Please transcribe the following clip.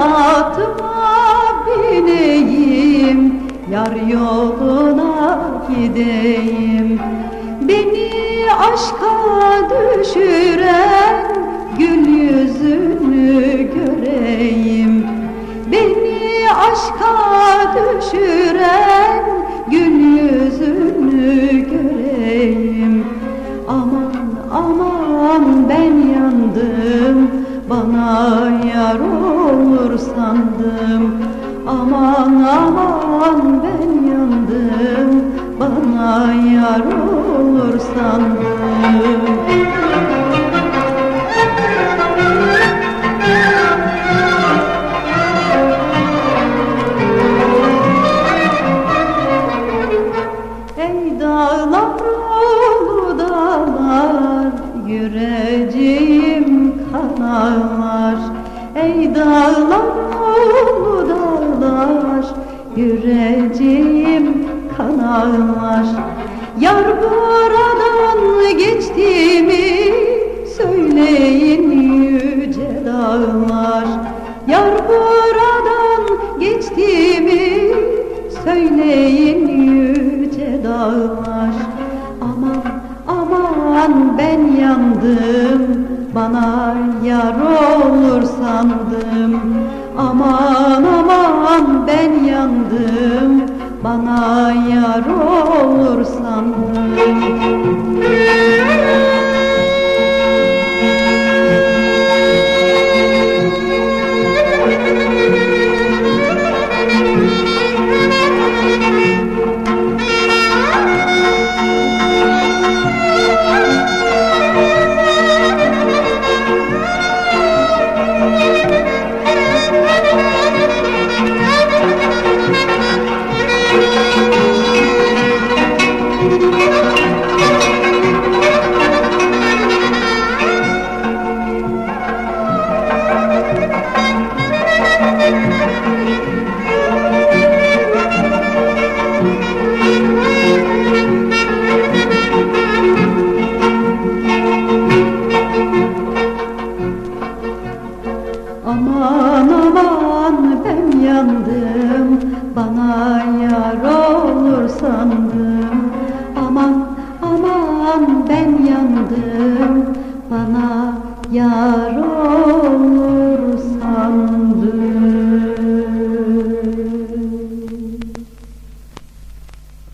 atıma bineyim Yar yoluna gideyim. Beni aşka düşüren Gül yüzünü göreyim. Beni aşka düşüren Gül yüzünü göreyim. Aman aman ben yandım bana yar olur sandım. Aman aman ben yandım. Bana yar olur sandım. Ey dağlar dağlar Yüreceğim kanarlar Ey dağlar oğlu dağlar Yüreceğim kanarlar. Yar buradan geçti mi Söyleyin yüce dağlar. Yar buradan geçti mi Söyleyin yüce dağlar. Aman aman ben yandım Bana yar olur sandım. Aman aman ben yandım. Bana yar olur sandım ben yandım Bana yar olur sandım. Aman aman ben yandım. Bana yar